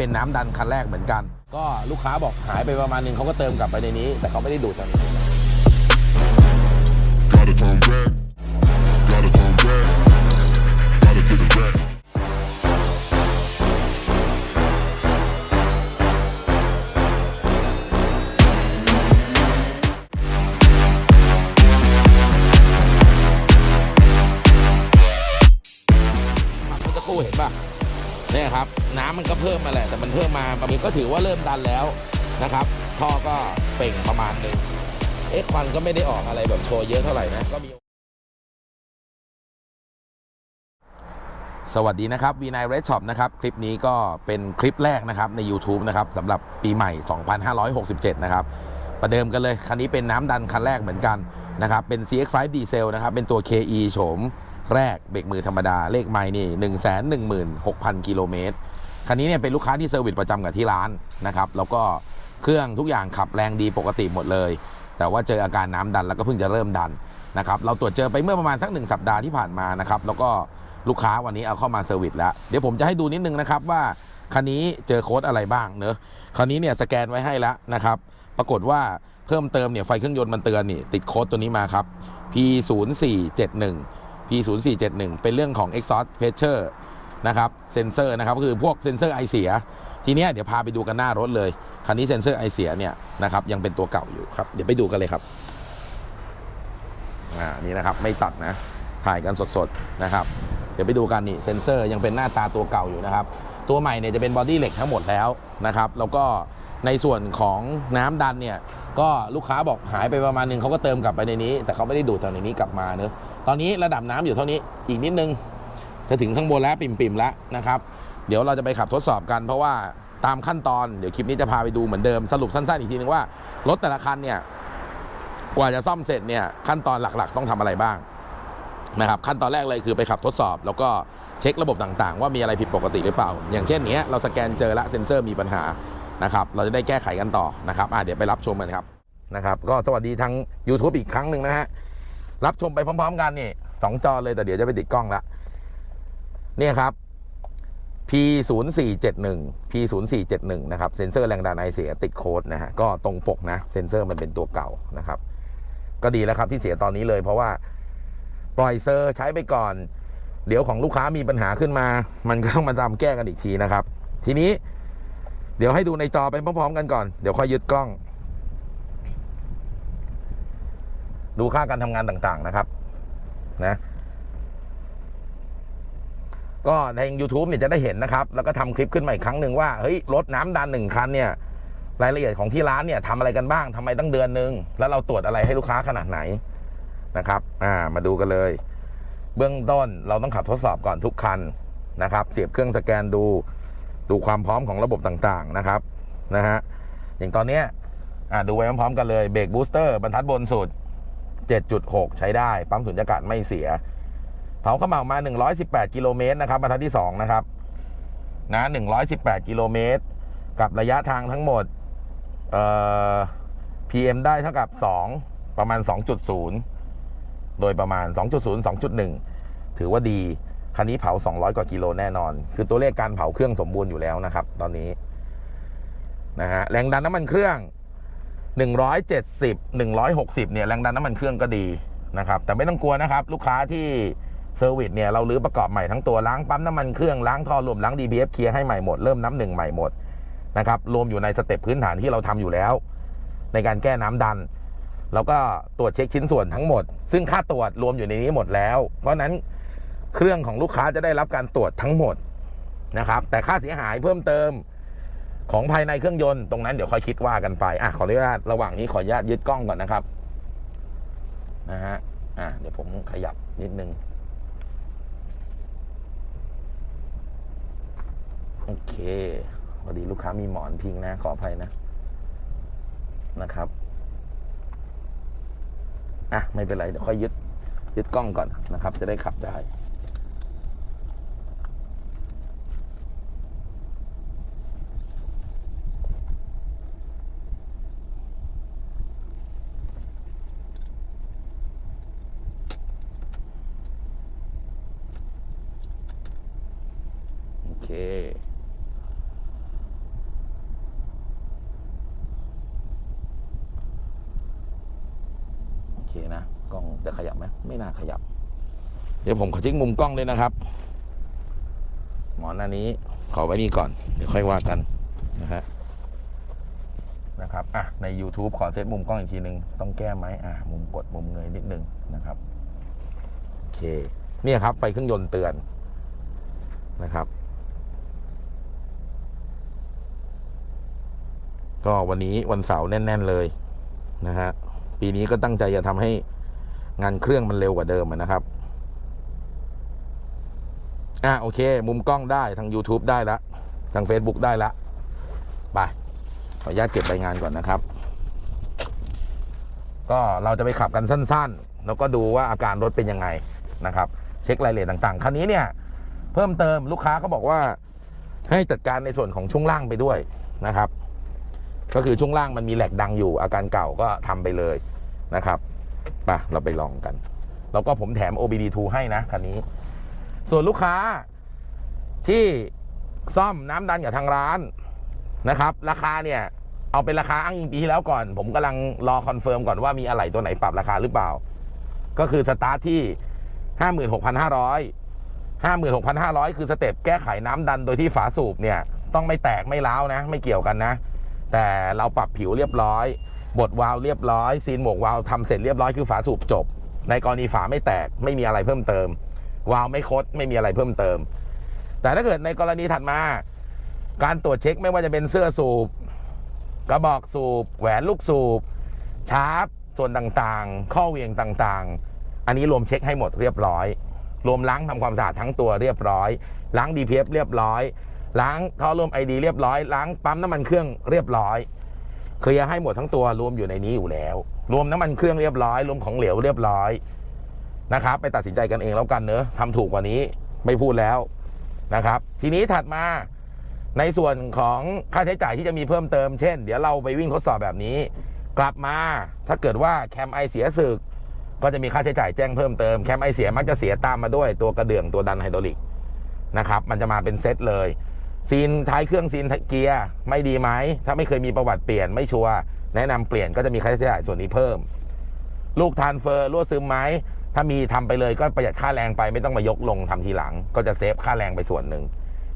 เป็นน้ำดันคันแรกเหมือนกัน ก็ลูกค้าบอกหายไปประมาณนึงเขาก็เติมกลับไปในนี้ แต่เขาไม่ได้ดูดตอนนี้ Gotta turn back. Gotta turn back. Gotta take it back. เพิ่มมาแหละแต่มันเพิ่มมาบางทีก็ถือว่าเริ่มดันแล้วนะครับท่อก็เปล่งประมาณหนึ่งเอ๊ะควันก็ไม่ได้ออกอะไรแบบโชว์เยอะเท่าไหร่นะก็มีสวัสดีนะครับ V9 Red Shop นะครับ คลิปนี้ก็เป็นคลิปแรกนะครับใน YouTube นะครับสำหรับปีใหม่ 2567 นะครับ ประเดิมกันเลย คันนี้เป็นน้ำดันคันแรกเหมือนกันนะครับ เป็น CX5 ดีเซลนะครับ เป็นตัว KE โฉมแรกเบรกมือธรรมดา เลขไมล์นี่ 116,000 กิโลเมตร คันนี้เนี่ยเป็นลูกค้าที่เซอร์วิสประจำกับที่ร้านนะครับ แล้วก็เครื่องทุกอย่างขับแรงดีปกติหมดเลย แต่ว่าเจออาการน้ำดันแล้วก็เพิ่งจะเริ่มดันนะครับ เราตรวจเจอไปเมื่อประมาณสักหนึ่งสัปดาห์ที่ผ่านมานะครับ แล้วก็ลูกค้าวันนี้เอาเข้ามาเซอร์วิสแล้ว เดี๋ยวผมจะให้ดูนิดนึงนะครับว่าคันนี้เจอโค้ดอะไรบ้างเนอะคันนี้เนี่ยสแกนไว้ให้แล้วนะครับ ปรากฏว่าเพิ่มเติมเนี่ยไฟเครื่องยนต์มันเตือนนี่ติดโค้ดตัวนี้มาครับ P0471 P0471 เป็นเรื่องของ exhaust pressure นะครับเซนเซอร์นะครับก็คือพวกเซนเซอร์ไอเสีย ทีเนี้ยเดี๋ยวพาไปดูกันหน้ารถเลยคันนี้เซนเซอร์ไอเสียเนี่ยนะครับยังเป็นตัวเก่าอยู่ครับเดี๋ยวไปดูกันเลยครับอ่านี่นะครับไม่ตัดนะถ่ายกันสดๆนะครับ เดี๋ยวไปดูกันนี่เซนเซอร์ยังเป็นหน้าตาตัวเก่าอยู่นะครับ ตัวใหม่เนี่ยจะเป็นบอดี้เหล็กทั้งหมดแล้วนะครับ แล้วก็ในส่วนของน้ำดันเนี่ยก็ลูกค้าบอกหายไปประมาณหนึงเขาก็เติมกลับไปในนี้ แต่เขาไม่ได้ดูดจากในนี้กลับมาเนอะตอนนี้ระดับน้ำอยู่เท่านี้อีกนิดนึง จะถึงข้างบนแล้วปิ่มๆแล้วนะครับ เดี๋ยวเราจะไปขับทดสอบกันเพราะว่าตามขั้นตอนเดี๋ยวคลิปนี้จะพาไปดูเหมือนเดิมสรุปสั้นๆอีกทีนึงว่ารถแต่ละคันเนี่ยกว่าจะซ่อมเสร็จเนี่ยขั้นตอนหลักๆ ต้องทำอะไรบ้างนะครับขั้นตอนแรกเลยคือไปขับทดสอบ แล้วก็เช็คระบบต่างๆ ว่ามีอะไรผิดปกติหรือเปล่า อย่างเช่นเนี้ยเราสแกนเจอละเซ็นเซอร์มีปัญหานะครับเราจะได้แก้ไขกันต่อนะครับอะเดี๋ยวไปรับชมกันครับนะครับ ก็สวัสดีทาง YouTube อีกครั้งหนึ่งนะฮะรับชมไปพร้อม ๆ กันนี่สองจอเลยแต่เดี๋ยวจะไปติดกล้องละ เนี่ยครับ P0471 P0471 นะครับเซ็นเซอร์แรงดันไอเสียติดโค้ดนะฮะก็ตรงปกนะเซ็นเซอร์มันเป็นตัวเก่านะครับ ก็ดีแล้วครับที่เสียตอนนี้เลย เพราะว่าปล่อยเซอร์ใช้ไปก่อน เดี๋ยวของลูกค้ามีปัญหาขึ้นมา มันก็มาตามแก้กันอีกทีนะครับ ทีนี้เดี๋ยวให้ดูในจอไปพร้อมๆกันก่อน เดี๋ยวค่อยยึดกล้อง ดูค่าการทำงานต่างๆนะครับ นะ ก็ใน YouTube เนี่ยจะได้เห็นนะครับ แล้วก็ทำคลิปขึ้นมาอีกครั้งหนึ่งว่าเฮ้ยรถน้ำดันหนึ่งคันเนี่ยรายละเอียดของที่ร้านเนี่ยทำอะไรกันบ้างทำไมตั้งเดือนหนึ่งแล้วเราตรวจอะไรให้ลูกค้าขนาดไหนนะครับอ่ามาดูกันเลย เบื้องต้นเราต้องขับทดสอบก่อนทุกคันนะครับ เสียบเครื่องสแกนดู ดูความพร้อมของระบบต่างๆนะครับนะฮะอย่างตอนเนี้ยอ่าดูไว้พร้อมๆกันเลยเบรกบูสเตอร์บรรทัดบนสุด 7.6 ใช้ได้ ปั๊มสุญญากาศไม่เสีย เผาขมเหลามา 118 กิโลเมตรนะครับบรรทัดที่ 2 นะครับ นะ 118 กิโลเมตร กับระยะทางทั้งหมด เอ่อ PM ได้เท่ากับ 2 ประมาณ 2.0 โดยประมาณ 2.0 2.1 ถือว่าดี คันนี้เผา 200 กว่ากิโลแน่นอน คือตัวเลขการเผาเครื่องสมบูรณ์อยู่แล้วนะครับ ตอนนี้ นะฮะ แรงดันน้ำมันเครื่อง 170 160 เนี่ย แรงดันน้ำมันเครื่องก็ดีนะครับ แต่ไม่ต้องกลัวนะครับ ลูกค้าที่ เซอร์วิสเนี่ยเราลื้อประกอบใหม่ทั้งตัวล้างปั๊มน้ำมันเครื่องล้างท่อรวมล้าง DBF เคลียร์ให้ใหม่หมดเริ่มน้ำหนึ่งใหม่หมดนะครับรวมอยู่ในสเต็ปพื้นฐานที่เราทำอยู่แล้ว ในการแก้น้ำดัน แล้วก็ตรวจเช็คชิ้นส่วนทั้งหมด ซึ่งค่าตรวจรวมอยู่ในนี้หมดแล้ว เพราะฉะนั้นเครื่องของลูกค้าจะได้รับการตรวจทั้งหมดนะครับ แต่ค่าเสียหายเพิ่มเติมของภายในเครื่องยนต์ตรงนั้นเดี๋ยวค่อยคิดว่ากันไปอะขออนุญาตระหว่างนี้ขออนุญาตยึดกล้องก่อนนะครับนะฮะอะเดี๋ยวผมขยับนิดนึง โอเคพอดีลูกค้ามีหมอนพิงนะ ขออภัยนะ นะครับ อะ ไม่เป็นไร เดี๋ยวค่อยยึด ยึดกล้องก่อนนะครับ จะได้ขับได้โอเค เคนะกล้องจะขยับไหมไม่น่า ขยับ เดี๋ยวผมขอจิ้งมุมกล้องด้วยนะครับ หมอนอันนี้ขอไว้นี่ก่อน เดี๋ยวค่อยว่ากันนะฮะนะครับอะใน YouTube ขอเซตมุมกล้องอีกทีหนึ่งต้องแก้ไหมอะมุมกดมุมเงยนิดนึงนะครับโอเคเนี่ยครับ ไฟเครื่องยนต์เตือนนะครับ ก็วันนี้วันเสาร์แน่น ๆ เลยนะฮะปีนี้ก็ตั้งใจจะทำให้ งานเครื่องมันเร็วกว่าเดิมนะครับอะโอเค มุมกล้องได้ทาง YouTube ได้ละทาง Facebook ได้ละไปขออนุญาตเก็บรายงานก่อนนะครับ ก็เราจะไปขับกันสั้น ๆ แล้วก็ดูว่าอาการรถเป็นยังไงนะครับ เช็ครายละเอียดต่าง ๆ คันนี้เนี่ย เพิ่มเติมลูกค้าเขาบอกว่าให้จัดการในส่วนของช่วงล่างไปด้วยนะครับ ก็คือช่วงล่างมันมีแหลกดังอยู่อาการเก่าก็ทำไปเลยนะครับ ไปเราไปลองกัน แล้วก็ผมแถม OBD2 ให้นะคันนี้ ส่วนลูกค้าที่ซ่อมน้ำดันกับทางร้านนะครับ ราคาเนี่ยเอาเป็นราคาอ้างอิงปีที่แล้วก่อน ผมกำลังรอคอนเฟิร์มก่อนว่ามีอะไรตัวไหนปรับราคาหรือเปล่า ก็คือสตาร์ทที่ 56,500 56,500 คือสเต็ปแก้ไขน้ำดันโดยที่ฝาสูบเนี่ย ต้องไม่แตกไม่ร้าวนะ ไม่เกี่ยวกันนะ แต่เราปรับผิวเรียบร้อย บดวาล์วเรียบร้อยซีนหมวกวาล์วทำเสร็จเรียบร้อยคือฝาสูบจบ ในกรณีฝาไม่แตกไม่มีอะไรเพิ่มเติม วาล์วไม่คดไม่มีอะไรเพิ่มเติม แต่ถ้าเกิดในกรณีถัดมา การตรวจเช็คไม่ว่าจะเป็นเสื้อสูบกระบอกสูบ แหวนลูกสูบ ชาร์ปส่วนต่างๆ ข้อเวียงต่างๆ อันนี้รวมเช็คให้หมดเรียบร้อย รวมล้างทำความสะอาดทั้งตัวเรียบร้อย ล้าง DPF เรียบร้อย ล้างท่อร่วมไอดีเรียบร้อย ล้างปั๊มน้ำมันเครื่องเรียบร้อย คลียร์ให้หมดทั้งตัวรวมอยู่ในนี้อยู่แล้ว รวมน้ำมันเครื่องเรียบร้อย รวมของเหลวเรียบร้อยนะครับ ไปตัดสินใจกันเองแล้วกันเนอะทำถูกกว่านี้ไม่พูดแล้วนะครับ ทีนี้ถัดมาในส่วนของค่าใช้จ่ายที่จะมีเพิ่มเติมเช่น เดี๋ยวเราไปวิ่งทดสอบแบบนี้ กลับมาถ้าเกิดว่าแคมไอเสียสึก ก็จะมีค่าใช้จ่ายแจ้งเพิ่มเติมแคมไอเสียมักจะเสียตามมาด้วยตัวกระเดื่องตัวดันไฮดรอลิกนะครับมันจะมาเป็นเซตเลย ซีนท้ายเครื่องซีนเกียร์ไม่ดีไหมถ้าไม่เคยมีประวัติเปลี่ยนไม่ชัวร์แนะนำเปลี่ยนก็จะมีค่าใช้จ่ายส่วนนี้เพิ่ม ลูกทานเฟอร์รั่วซึมไหมถ้ามีทำไปเลยก็ประหยัดค่าแรงไปไม่ต้องมายกลงทำทีหลัง ก็จะเซฟค่าแรงไปส่วนหนึ่ง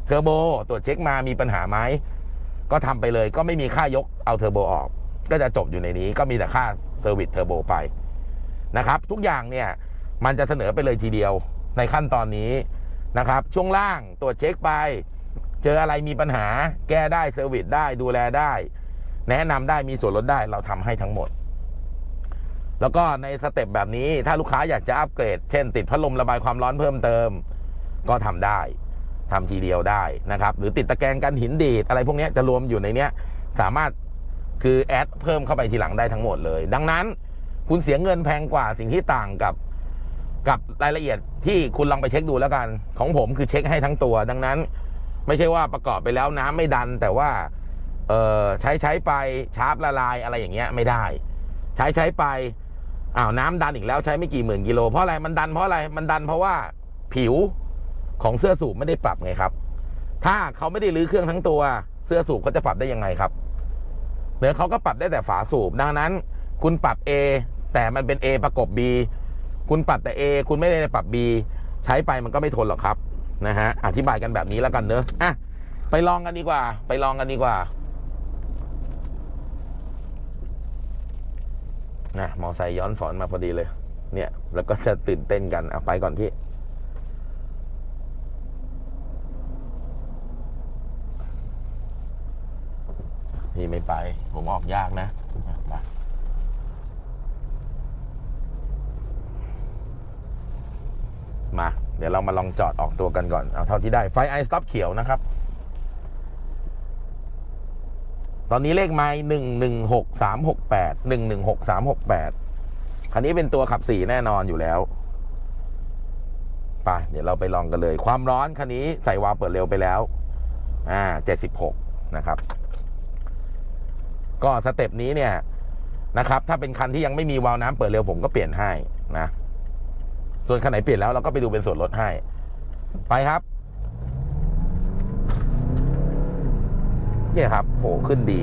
เทอร์โบตรวจเช็คมามีปัญหาไหมก็ทำไปเลยก็ไม่มีค่ายกเอาเทอร์โบออก ก็จะจบอยู่ในนี้ก็มีแต่ค่าเซอร์วิสเทอร์โบไปนะครับ ทุกอย่างเนี่ยมันจะเสนอไปเลยทีเดียวในขั้นตอนนี้นะครับ ช่วงล่างตรวจเช็คไป เจออะไรมีปัญหา แก้ได้เซอร์วิสได้ดูแลได้ แนะนำได้มีส่วนลดได้เราทำให้ทั้งหมด แล้วก็ในสเต็ปแบบนี้ถ้าลูกค้าอยากจะอัปเกรด เช่น ติดพัดลมระบายความร้อนเพิ่มเติม ก็ทำได้ทำทีเดียวได้นะครับ หรือติดตะแกรงกันหินดีดอะไรพวกนี้จะรวมอยู่ในเนี้ยสามารถคือแอดเพิ่มเข้าไปทีหลังได้ทั้งหมดเลย ดังนั้นคุณเสียเงินแพงกว่าสิ่งที่ต่างกับกับรายละเอียดที่คุณลองไปเช็คดูแล้วกัน ของผมคือเช็คให้ทั้งตัว ดังนั้น ไม่ใช่ว่าประกอบไปแล้วน้ำไม่ดัน แต่ว่าเออใช้ใช้ไปชาร์ปละลายอะไรอย่างเงี้ยไม่ได้ ใช้ใช้ไปอ้าวน้ำดันอีกแล้วใช้ไม่กี่หมื่นกิโลเพราะอะไรมันดันเพราะอะไรมันดันเพราะว่าผิวของเสื้อสูบไม่ได้ปรับไงครับ ถ้าเขาไม่ได้รื้อเครื่องทั้งตัวเสื้อสูบเขาจะปรับได้ยังไงครับเนื้อเขาก็ปรับได้แต่ฝาสูบดังนั้น คุณปรับ A แต่มันเป็น A ประกบ B คุณปรับแต่ A คุณไม่ได้ปรับ B ใช้ไปมันก็ไม่ทนหรอกครับ นะฮะอธิบายกันแบบนี้แล้วกันเนอะอะไปลองกันดีกว่า ไปลองกันดีกว่านะมอไซค์ย้อนสอนมาพอดีเลย เนี่ย แล้วก็จะตื่นเต้นกันเอาไปก่อนพี่พี่ไม่ไป ผมออกยากนะอะไปมา เดี๋ยวเรามาลองจอดออกตัวกันก่อนเอาเท่าที่ได้ไฟไอสต็อปเขียวนะครับ ตอนนี้เลขไม้หนึ่งหนึ่งหกสามหกแปดหนึ่งหนึ่งหกสามหกแปดคันนี้เป็นตัวขับสี่แน่นอนอยู่แล้วไปเดี๋ยวเราไปลองกันเลย ความร้อนคันนี้ใส่วาลเปิดเร็วไปแล้ว อ่าเจ็ดสิบหกนะครับ ก็สเต็ปนี้เนี่ยนะครับ ถ้าเป็นคันที่ยังไม่มีวาล์วน้ำเปิดเร็วผมก็เปลี่ยนให้นะ ส่วนคันไหนเปลี่ยนแล้วเราก็ไปดูเป็นส่วนลดให้ ไปครับเนี่ยครับโหขึ้นดี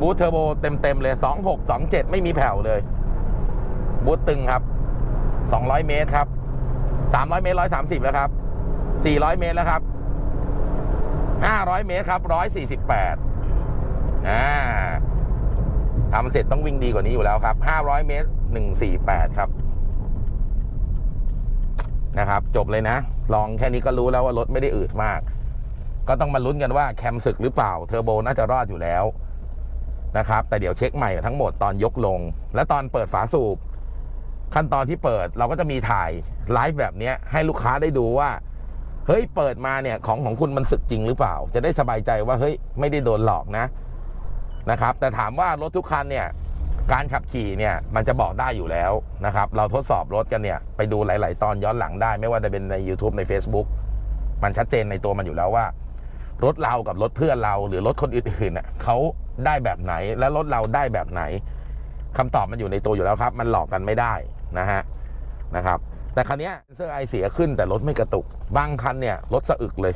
บูทเทอร์โบเต็ม ๆ เลย 26 27 ไม่มีแผ่วเลย บูทตึงครับ 200 เมตรครับ 300 เมตร 130 แล้วครับ 400 เมตรแล้วครับ 500 เมตรครับ 148 อ่า ทำเสร็จต้องวิ่งดีกว่านี้อยู่แล้วครับ 500 เมตร 148 ครับ นะครับ จบเลยนะ ลองแค่นี้ก็รู้แล้วว่ารถไม่ได้อืดมาก ก็ต้องมาลุ้นกันว่าแคมศึกหรือเปล่า เทอร์โบน่าจะรอดอยู่แล้วนะครับ แต่เดี๋ยวเช็คใหม่ทั้งหมดตอนยกลง และตอนเปิดฝาสูบ ขั้นตอนที่เปิดเราก็จะมีถ่ายไลฟ์แบบนี้ให้ลูกค้าได้ดูว่า เฮ้ยเปิดมาเนี่ยของของคุณมันสึกจริงหรือเปล่า จะได้สบายใจว่าเฮ้ยไม่ได้โดนหลอกนะ นะครับ แต่ถามว่ารถทุกคันเนี่ยการขับขี่เนี่ยมันจะบอกได้อยู่แล้วนะครับ เราทดสอบรถกันเนี่ยไปดูหลาย ๆ ตอนย้อนหลังได้ ไม่ว่าจะเป็นใน YouTube ใน Facebook มันชัดเจนในตัวมันอยู่แล้วว่า รถเรากับรถเพื่อนเราหรือรถคนอื่นๆน่ะเขาได้แบบไหนและรถเราได้แบบไหนคำตอบมันอยู่ในตัวอยู่แล้วครับ มันหลอกกันไม่ได้นะฮะนะครับ แต่คันนี้ยเซอร์ไอเสียขึ้นแต่รถไม่กระตุกบางคันเนี่ยรถสะอึกเลย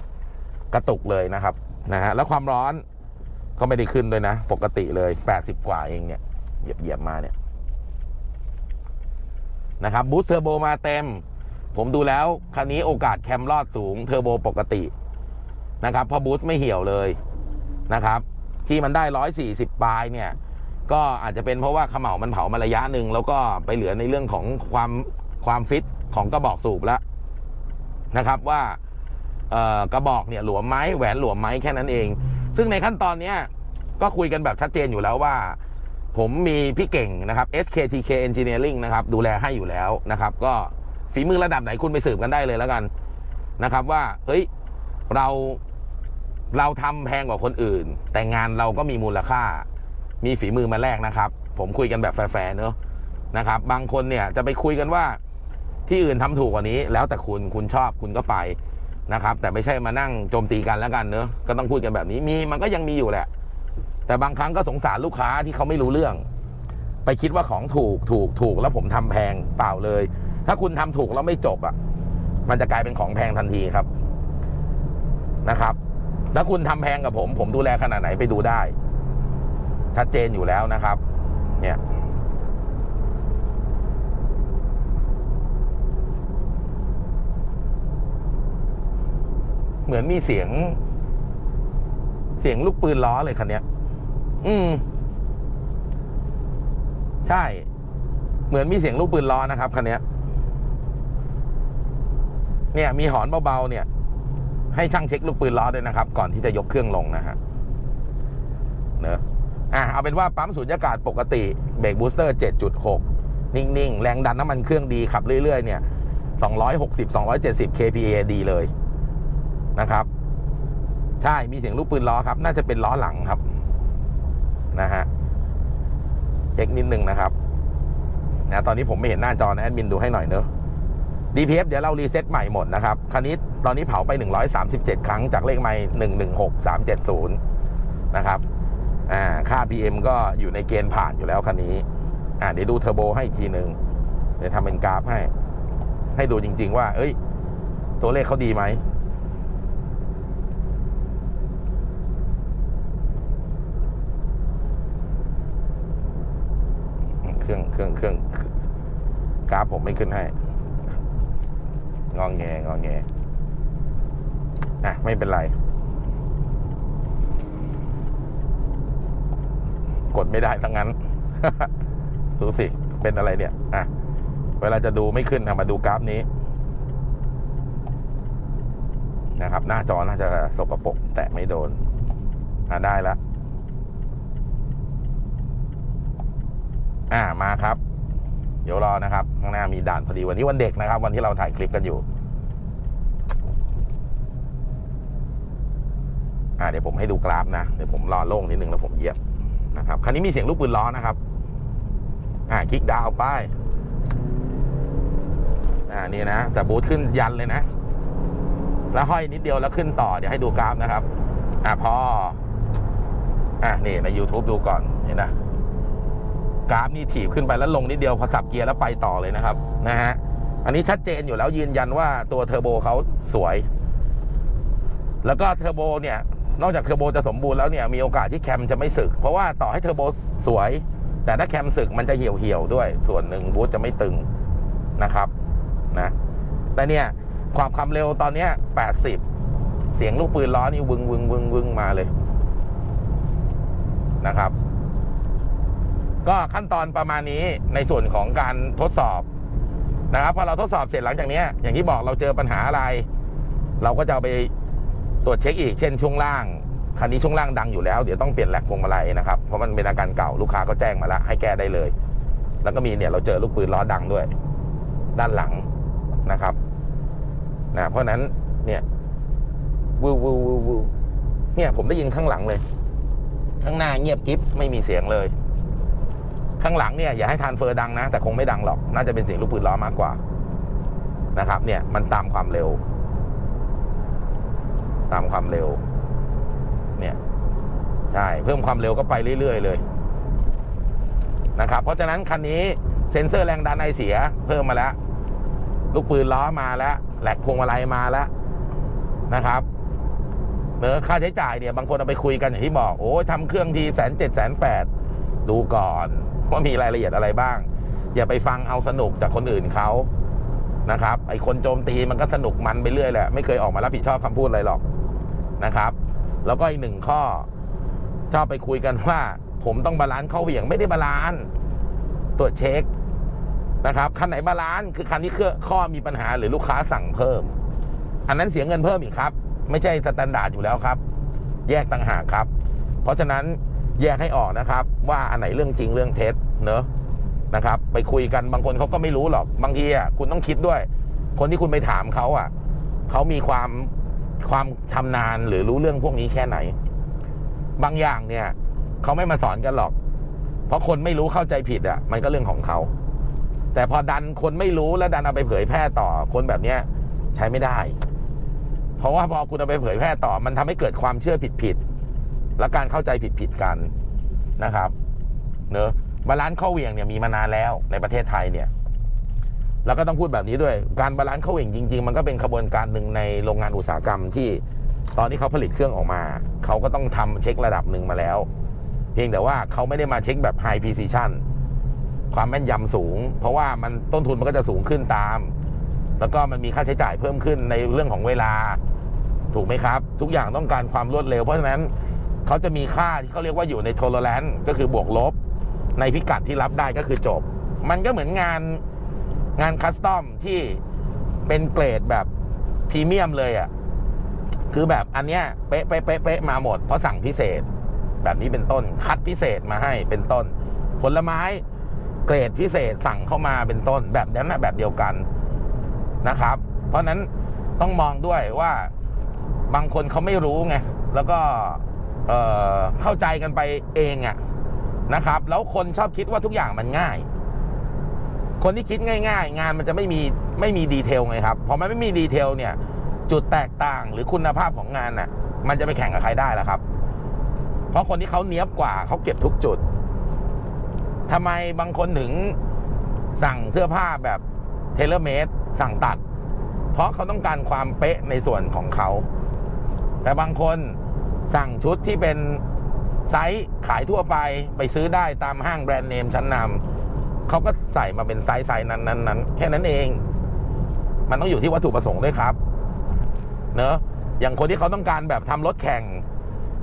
กระตุกเลยนะครับนะฮะแล้วความร้อน ก็ไม่ได้ขึ้นด้วยนะ ปกติเลย80กว่าเองเนี่ยเหยียบเหยียบมาเนี่ยนะครับบูสเทอร์โบมาเต็ม ผมดูแล้วคันนี้โอกาสแคมรอดสูงเทอร์โบปกตินะครับเพราะบูสไม่เหี่ยวเลยนะครับ ที่มันได้140ปลายเนี่ยก็อาจจะเป็นเพราะว่าขม่ามันเผามาระยะหนึ่งแล้วก็ไปเหลือในเรื่องของความความฟิตของกระบอกสูบแล้วนะครับว่ากระบอกเนี่ยหลวมไหมแหวนหลวมไหมแค่นั้นเอง ซึ่งในขั้นตอนนี้ก็คุยกันแบบชัดเจนอยู่แล้วว่า ผมมีพี่เก่งนะครับ SKTK Engineering นะครับ ดูแลให้อยู่แล้วนะครับ ก็ฝีมือระดับไหนคุณไปสืบกันได้เลยแล้วกันนะครับ ว่าเฮ้ยเราเราทำแพงกว่าคนอื่น แต่งานเราก็มีมูลค่า มีฝีมือมาแลกนะครับ ผมคุยกันแบบแฟร์ๆเนอะนะครับ บางคนเนี่ยจะไปคุยกันว่าที่อื่นทำถูกกว่านี้ แล้วแต่คุณคุณชอบคุณก็ไป นะครับ แต่ไม่ใช่มานั่งโจมตีกันแล้วกันเนอะก็ต้องพูดกันแบบนี้มีมันก็ยังมีอยู่แหละ แต่บางครั้งก็สงสารลูกค้าที่เขาไม่รู้เรื่อง ไปคิดว่าของถูกถูกถูกแล้วผมทำแพงเปล่าเลย ถ้าคุณทำถูกแล้วไม่จบอะ มันจะกลายเป็นของแพงทันทีครับนะครับถ้าคุณทำแพงกับผม ผมดูแลขนาดไหนไปดูได้ ชัดเจนอยู่แล้วนะครับ เนี่ย เหมือนมีเสียง เสียงลูกปืนล้อเลยคันเนี้ยอืม ใช่ เหมือนมีเสียงลูกปืนล้อนะครับคันเนี้ยเนี่ย มีหอนเบาๆเนี่ย ให้ช่างเช็คลูกปืนล้อด้วยนะครับ ก่อนที่จะยกเครื่องลงนะฮะเนอะอะเอาเป็นว่าปั๊มสูญญากาศปกติเบรกบูสเตอร์ 7.6 นิ่ง ๆ แรงดันน้ำมันเครื่องดีขับเรื่อย ๆ เนี่ย 260 270 kPa ดีเลย นะครับ ใช่มีเสียงลูกปืนล้อครับ น่าจะเป็นล้อหลังครับ นะฮะเช็คนิดนึงนะครับนะตอนนี้ผมไม่เห็นหน้าจอนะแอดมินดูให้หน่อยเนอะ DPF เดี๋ยวเรารีเซ็ตใหม่หมดนะครับคันนี้ตอนนี้เผาไป 137 ครั้งจากเลขไมล์116370 นะครับอ่าค่า PM ก็อยู่ในเกณฑ์ผ่านอยู่แล้วคันนี้อ่าเดี๋ยวดูเทอร์โบให้อีกทีหนึ่งเดี๋ยวทำเป็นกราฟให้ ให้ดูจริง ๆ ว่า เอ้ย ตัวเลขเขาดีไหม เครื่องเครื่องเครื่องกราฟผมไม่ขึ้นให้ งองแงงองแงอะ ไม่เป็นไร กดไม่ได้ทั้งนั้นดูสิ เป็นอะไรเนี่ย อะ เวลาจะดูไม่ขึ้นอะมาดูกราฟนี้ นะครับ หน้าจอน่าจะสกปรกแตะไม่โดนอะได้แล้ว อ่ามาครับ เดี๋ยวรอนะครับ ข้างหน้ามีด่านพอดีวันนี้วันเด็กนะครับ วันที่เราถ่ายคลิปกันอยู่ อ่าเดี๋ยวผมให้ดูกราฟนะ เดี๋ยวผมรอโล่งนิดนึงแล้วผมเหยียบนะครับคันนี้มีเสียงลูกปืนล้อนะครับ อ่าคลิกดาวน์ไปอ่านี่นะ แต่บูทขึ้นยันเลยนะ แล้วห้อยนิดเดียวแล้วขึ้นต่อ เดี๋ยวให้ดูกราฟนะครับ อ่าพออ่านี่ใน YouTube ดูก่อนเห็นนะ กราฟนี่ถีบขึ้นไปแล้วลงนิดเดียวพอสับเกียร์แล้วไปต่อเลยนะครับนะฮะอันนี้ชัดเจนอยู่แล้วยืนยันว่าตัวเทอร์โบเขาสวย แล้วก็เทอร์โบเนี่ยนอกจากเทอร์โบจะสมบูรณ์แล้วเนี่ยมีโอกาสที่แคมจะไม่สึก เพราะว่าต่อให้เทอร์โบสวย แต่ถ้าแคมสึกมันจะเหี่ยวเหี่ยวด้วย ส่วนหนึ่งบูทจะไม่ตึงนะครับนะแต่เนี่ยความความเร็วตอนนี้80 เสียงลูกปืนล้อนี่วึงวึงวึงวึงมาเลยนะครับ ก็ขั้นตอนประมาณนี้ในส่วนของการทดสอบนะครับพอเราทดสอบเสร็จหลังจากนี้อย่างที่บอกเราเจอปัญหาอะไร เราก็จะเอาไปตรวจเช็คอีกเช่นช่วงล่างคันนี้ช่วงล่างดังอยู่แล้วเดี๋ยวต้องเปลี่ยนแหลกพวงมาลัยนะครับเพราะมันเป็นอาการเก่าลูกค้าก็แจ้งมาแล้วให้แก้ได้เลย แล้วก็มีเนี่ยเราเจอลูกปืนล้อดังด้วย ด้านหลังนะครับนะเพราะฉะนั้นเนี่ยวูวูวูวูเนี่ยผมได้ยินข้างหลังเลย ข้างหน้าเงียบกิ๊บไม่มีเสียงเลย ข้างหลังเนี่ยอย่าให้ทานเฟอร์ดังนะ แต่คงไม่ดังหรอก น่าจะเป็นเสียงลูกปืนล้อมากกว่านะครับ เนี่ยมันตามความเร็ว ตามความเร็ว เนี่ย ใช่เพิ่มความเร็วก็ไปเรื่อย ๆ เลยนะครับ เพราะฉะนั้นคันนี้เซ็นเซอร์แรงดันไอเสีย เพิ่มมาแล้ว ลูกปืนล้อมาแล้วแหลกพวงมาลัยมาแล้วนะครับเนื้อค่าใช้จ่ายเนี่ยบางคนเอาไปคุยกันอย่างที่บอกโอ้ยทำเครื่องทีแสนเจ็ดแสนแปดดูก่อน ว่ามีรายละเอียดอะไรบ้าง อย่าไปฟังเอาสนุกจากคนอื่นเขานะครับไอคนโจมตีมันก็สนุกมันไปเรื่อยแหละไม่เคยออกมารับผิดชอบคำพูดอะไรหรอกนะครับ แล้วก็อีกหนึ่งข้อชอบไปคุยกันว่า ผมต้องบาลานซ์เข้าเหวี่ยงไม่ได้บาลานซ์ตรวจเช็คนะครับคันไหนบาลานซ์คือคันที่เครื่องข้อมีปัญหาหรือลูกค้าสั่งเพิ่ม อันนั้นเสียเงินเพิ่มอีกครับ ไม่ใช่สแตนดาร์ดอยู่แล้วครับ แยกต่างหากครับ เพราะฉะนั้น แยกให้ออกนะครับ ว่าอันไหนเรื่องจริงเรื่องเท็จเนอะนะครับ ไปคุยกันบางคนเขาก็ไม่รู้หรอกบางทีอะคุณต้องคิดด้วย คนที่คุณไปถามเขาอะเขามีความความชำนาญหรือรู้เรื่องพวกนี้แค่ไหน บางอย่างเนี่ยเขาไม่มาสอนกันหรอก เพราะคนไม่รู้เข้าใจผิดอะมันก็เรื่องของเขาแต่พอดันคนไม่รู้แล้วดันเอาไปเผยแพร่ต่อคนแบบเนี้ยใช้ไม่ได้ เพราะว่าพอคุณเอาไปเผยแพร่ต่อ มันทำให้เกิดความเชื่อผิดๆ และการเข้าใจผิดๆกันนะครับเนอะบาลานซ์เข้าเหวี่ยงเนี่ยมีมานานแล้วในประเทศไทยเนี่ยแล้วก็ต้องพูดแบบนี้ด้วย การบาลานซ์เข้าเหวี่ยงจริง ๆ มันก็เป็นขบวนการหนึ่งในโรงงานอุตสาหกรรมที่ตอนที่เขาผลิตเครื่องออกมา เขาก็ต้องทำเช็คระดับหนึ่งมาแล้ว เพียงแต่ว่าเขาไม่ได้มาเช็คแบบ High Precision ความแม่นยำสูง เพราะว่ามันต้นทุนมันก็จะสูงขึ้นตาม แล้วก็มันมีค่าใช้จ่ายเพิ่มขึ้นในเรื่องของเวลา ถูกไหมครับ ทุกอย่างต้องการความรวดเร็ว เพราะฉะนั้น เขาจะมีค่าที่เขาเรียกว่าอยู่ในโท l e แ a น c ก็คือบวกลบ ในพิกัดที่รับได้ก็คือจบ มันก็เหมือนงานงานคัสตอมที่เป็นเกรดแบบพรีเมียมเลยอะ่ะคือแบบอันเนี้ยเป๊ะเป๊ะเป๊ะเป๊ะมาหมดเพราะสั่งพิเศษ แบบนี้เป็นต้นคัดพิเศษมาให้เป็นต้น ผลไม้เกรดพิเศษสั่งเข้ามาเป็นต้น แบบนั้นนะแบบเดียวกันนะครับ เพราะนั้นต้องมองด้วยว่าบางคนเขาไม่รู้ไงแล้วก็ เเข้าใจกันไปเองอะนะครับ แล้วคนชอบคิดว่าทุกอย่างมันง่าย คนที่คิดง่าย ๆ งานมันจะไม่มีไม่มีดีเทลไงครับพอมันไม่มีดีเทลเนี่ย จุดแตกต่างหรือคุณภาพของงานน่ะ มันจะไปแข่งกับใครได้ล่ะครับ เพราะคนที่เขาเนี้ยบกว่าเขาเก็บทุกจุดทำไมบางคนถึงสั่งเสื้อผ้าแบบเทเลเมดสั่งตัด เพราะเขาต้องการความเป๊ะในส่วนของเขา แต่บางคน สั่งชุดที่เป็นไซส์ขายทั่วไปไปซื้อได้ตามห้างแบรนด์เนมชั้นนำเขาก็ใส่มาเป็นไซส์ไซส์นั้นนั้นนั้นแค่นั้นเอง มันต้องอยู่ที่วัตถุประสงค์ด้วยครับ เนอะอย่างคนที่เขาต้องการแบบทำรถแข่ง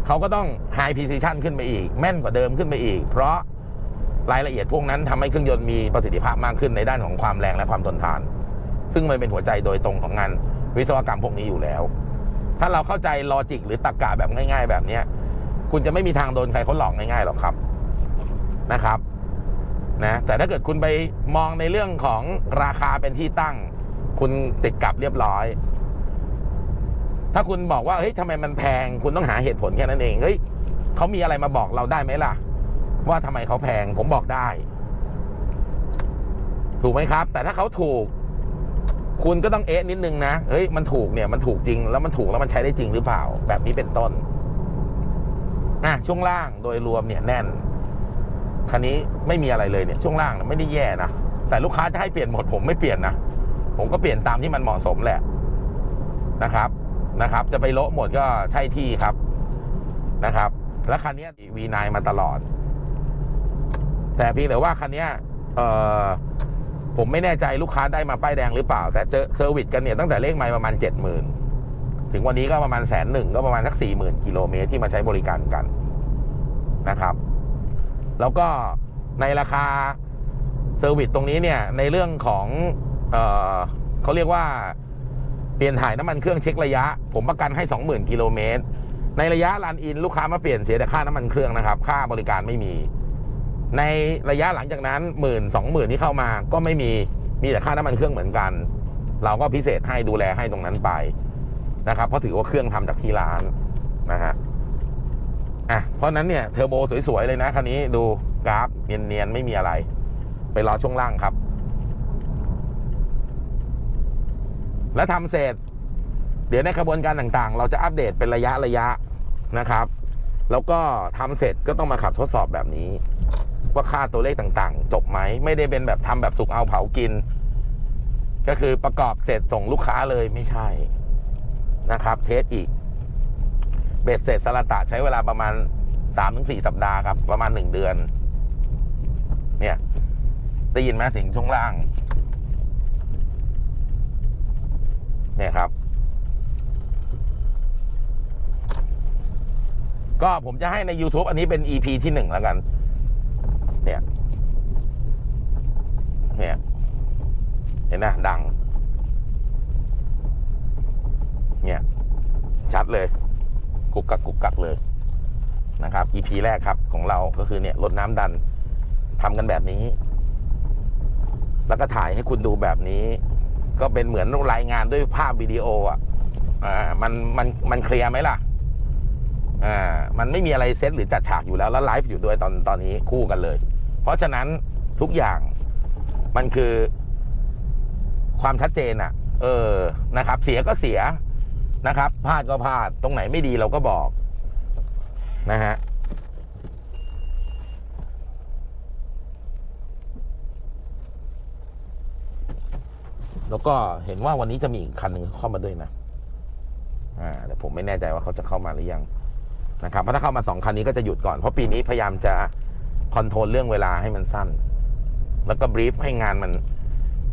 เขาก็ต้อง High Precision ขึ้นไปอีก แม่นกว่าเดิมขึ้นไปอีก เพราะรายละเอียดพวกนั้นทำให้เครื่องยนต์มีประสิทธิภาพมากขึ้นในด้านของความแรงและความทนทาน ซึ่งมันเป็นหัวใจโดยตรงของงานวิศวกรรมพวกนี้อยู่แล้ว ถ้าเราเข้าใจลอจิกหรือตรรกะแบบง่าย ๆ แบบเนี้ย คุณจะไม่มีทางโดนใครเขาหลอกง่ายๆหรอกครับนะครับนะแต่ถ้าเกิดคุณไปมองในเรื่องของราคาเป็นที่ตั้ง คุณติดกับเรียบร้อย ถ้าคุณบอกว่าเฮ้ยทำไมมันแพง คุณต้องหาเหตุผลแค่นั้นเองเฮ้ยเขามีอะไรมาบอกเราได้ไหมล่ะ ว่าทำไมเขาแพงผมบอกได้ ถูกไหมครับ แต่ถ้าเขาถูก คุณก็ต้องเอ๊ะนิดนึงนะ เฮ้ย มันถูกเนี่ย มันถูกจริง แล้วมันถูกแล้วมันใช้ได้จริงหรือเปล่า แบบนี้เป็นต้นอะช่วงล่างโดยรวมเนี่ยแน่น คันนี้ไม่มีอะไรเลยเนี่ย ช่วงล่างไม่ได้แย่นะ แต่ลูกค้าจะให้เปลี่ยนหมดผมไม่เปลี่ยนนะ ผมก็เปลี่ยนตามที่มันเหมาะสมแหละนะครับ นะครับ จะไปโละหมดก็ใช่ที่ครับนะครับ และคันเนี้ย V9 มาตลอด แต่เพียงแต่ว่าคันเนี้ยเออ ผมไม่แน่ใจลูกค้าได้มาป้ายแดงหรือเปล่า แต่เจอเซอร์วิสกันเนี่ยตั้งแต่เลขไมล์ประมาณ 70,000 ถึงวันนี้ก็ประมาณแสนหนึ่งก็ประมาณสัก 40,000 กิโลเมตรที่มาใช้บริการกันนะครับ แล้วก็ในราคาเซอร์วิสตรงนี้เนี่ยในเรื่องของเออเขาเรียกว่าเปลี่ยนถ่ายน้ำมันเครื่องเช็คระยะ ผมประกันให้ 20,000 กิโลเมตรในระยะรันอินลูกค้ามาเปลี่ยนเสียแต่ค่าน้ำมันเครื่องนะครับ ค่าบริการไม่มี ในระยะหลังจากนั้นหมื่นสองหมื่นที่เข้ามาก็ไม่มีมีแต่ค่าน้ำมันเครื่องเหมือนกัน เราก็พิเศษให้ดูแลให้ตรงนั้นไปนะครับเพราะถือว่าเครื่องทำจากที่ร้านนะฮะอะเพราะฉะนั้นเนี่ยเทอร์โบสวยๆเลยนะคันนี้ดูกราฟเนียนๆไม่มีอะไร ไปรอช่วงล่างครับ แล้วทำเสร็จ เดี๋ยวในกระบวนการต่างๆ เราจะอัปเดตเป็นระยะระยะนะครับ แล้วก็ทำเสร็จก็ต้องมาขับทดสอบแบบนี้ ว่าค่าตัวเลขต่างๆ จบไหม ไม่ได้เป็นแบบทำแบบสุกเอาเผากิน ก็คือประกอบเสร็จส่งลูกค้าเลยไม่ใช่นะครับ เทสอีก เบ็ดเสร็จสลดตะใช้เวลาประมาณ3-4 สัปดาห์ครับ ประมาณ 1 เดือน เนี่ย ได้ยินไหมถึงช่วงล่าง เนี่ยครับ ก็ผมจะให้ใน YouTube อันนี้เป็น EP ที่หนึ่งแล้วกัน เนี่ย เนี่ย เห็นนะดัง เนี่ย ชัดเลย กุกกักกุกกักเลยนะครับ EP แรกครับของเราก็คือเนี่ยลดน้ำดันทำกันแบบนี้ แล้วก็ถ่ายให้คุณดูแบบนี้ ก็เป็นเหมือนรายงานด้วยภาพวิดีโออะอ่ามันมันมันเคลียร์ไหมล่ะอ่ามันไม่มีอะไรเซตหรือจัดฉากอยู่แล้ว แล้วไลฟ์อยู่ด้วยตอนตอนนี้คู่กันเลย เพราะฉะนั้นทุกอย่างมันคือความชัดเจนอะ เออนะครับ เสียก็เสียนะครับพลาดก็พลาดตรงไหนไม่ดีเราก็บอกนะฮะแล้วก็เห็นว่าวันนี้จะมีอีกคันหนึ่งเข้ามาด้วยนะ อ่าแต่ผมไม่แน่ใจว่าเขาจะเข้ามาหรือยังนะครับเพราะถ้าเข้ามาสองคันนี้ก็จะหยุดก่อนเพราะปีนี้พยายามจะ คอนโทรลเรื่องเวลาให้มันสั้น แล้วก็บรีฟให้งานมัน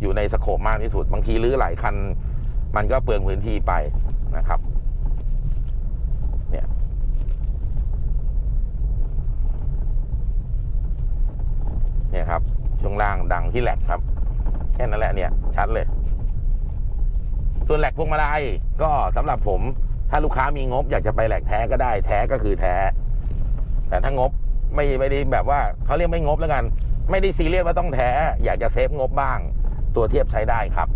อยู่ในสโคปมากที่สุด บางทีรื้อหลายคัน มันก็เปลืองพื้นที่ไปนะครับ เนี่ย เนี่ยครับ ช่วงล่างดังที่แหลกครับ แค่นั้นแหละเนี่ย ชัดเลย ส่วนแหลกพวงมาลัยก็สำหรับผม ถ้าลูกค้ามีงบ อยากจะไปแหลกแท้ก็ได้ แท้ก็คือแท้ แต่ถ้างบ ไม่ไม่ได้แบบว่าเขาเรียกไม่งบแล้วกัน ไม่ได้ซีเรียสว่าต้องแท้ อยากจะเซฟงบบ้าง ตัวเทียบใช้ได้ครับ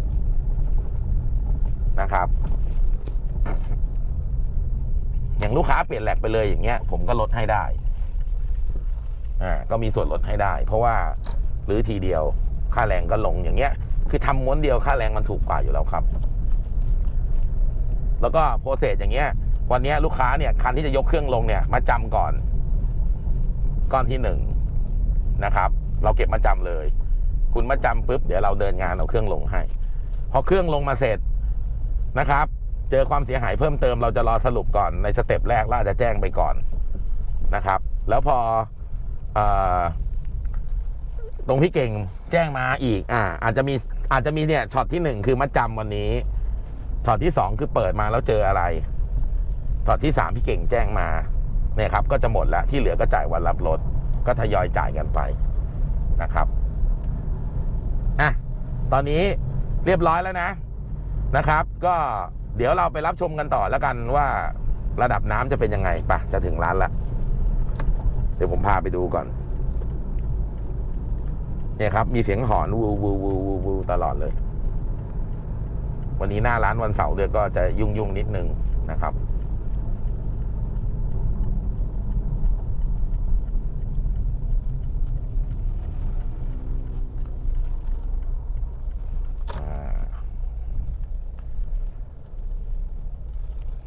นะครับ อย่างลูกค้าเปลี่ยนแหลกไปเลยอย่างเงี้ย ผมก็ลดให้ได้อ่าก็มีส่วนลดให้ได้ เพราะว่าหรือทีเดียวค่าแรงก็ลงอย่างเงี้ย คือทำม้วนเดียวค่าแรงมันถูกกว่าอยู่แล้วครับ แล้วก็โปรเซสอย่างเงี้ย วันนี้ลูกค้าเนี่ยคันที่จะยกเครื่องลงเนี่ย มาจำก่อน ก้อนที่หนึ่งนะครับ เราเก็บมาจำเลย คุณมาจำปุ๊บเดี๋ยวเราเดินงานเอาเครื่องลงให้ พอเครื่องลงมาเสร็จนะครับ เจอความเสียหายเพิ่มเติมเราจะรอสรุปก่อนในสเต็ปแรกล่าจะแจ้งไปก่อนนะครับ แล้วพออตรงพี่เก่งแจ้งมาอีกอ่าอาจจะมีอาจจะมีเนี่ยช็อตที่หนึ่งคือมาจำวันนี้ช็อตที่สองคือเปิดมาแล้วเจออะไรช็อตที่สามพี่เก่งแจ้งมา เนี่ยครับก็จะหมดแล้วที่เหลือก็จ่ายวันรับรถ ก็ทยอยจ่ายกันไปนะครับอะตอนนี้เรียบร้อยแล้วนะนะครับ ก็เดี๋ยวเราไปรับชมกันต่อแล้วกันว่าระดับน้ำจะเป็นยังไงไปะจะถึงร้านแล้วเดี๋ยวผมพาไปดูก่อน เนี่ยครับ มีเสียงหอนวูวูวูวูวูตลอดเลย วันนี้หน้าร้านวันเสาร์เดือก็จะยุ่งยุ่งนิดนึงนะครับ อ่า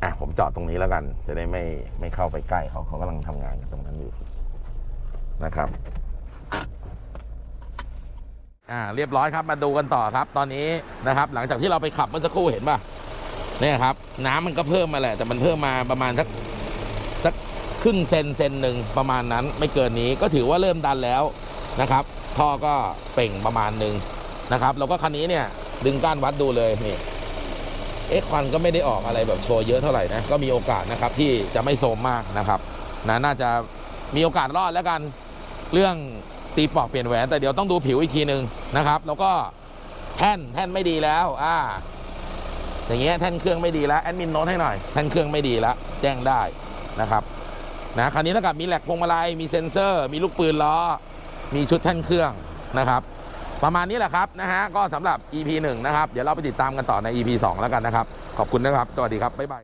อะ ผม จอดตรงนี้แล้วกัน จะได้ไม่ไม่เข้าไปใกล้เขาเขากำลังทำงานกันตรงนั้นอยู่นะครับอ่าเรียบร้อยครับมาดูกันต่อครับ ตอนนี้นะครับ หลังจากที่เราไปขับเมื่อสักครู่เห็นป่ะเนี่ยครับ น้ำมันก็เพิ่มมาแหละ แต่มันเพิ่มมาประมาณสักสักครึ่งรึ่งเซนเซนหนึ่งประมาณนั้น ไม่เกินนี้ก็ถือว่าเริ่มดันแล้วนะครับท่อก็เป่งประมาณหนึ่งนะครับ แล้วก็คันนี้เนี่ยดึงก้านวัดดูเลยนี่ เอ๊ะควันก็ไม่ได้ออกอะไรแบบโชว์เยอะเท่าไหร่นะก็มีโอกาสนะครับที่จะไม่โซมมากนะครับนะน่าจะมีโอกาสรอดแล้วกันเรื่องตีปอกเปลี่ยนแหวนแต่เดี๋ยวต้องดูผิวอีกทีหนึ่งนะครับ แล้วก็แท่นแท่นไม่ดีแล้วอ่าอย่างเงี้ยแท่นเครื่องไม่ดีแล้วแอดมินโน้ตให้หน่อยแท่นเครื่องไม่ดีแล้วแจ้งได้นะครับนะคราวนี้ถ้ากับมีแหลกพวงมาลัยมีเซ็นเซอร์ มีลูกปืนล้อ มีชุดแท่นเครื่องนะครับ ประมาณนี้แหละครับนะฮะก็สำหรับ EP 1 นะครับ เดี๋ยวเราไปติดตามกันต่อใน EP 2 แล้วกันนะครับ ขอบคุณนะครับ สวัสดีครับ บ๊ายบาย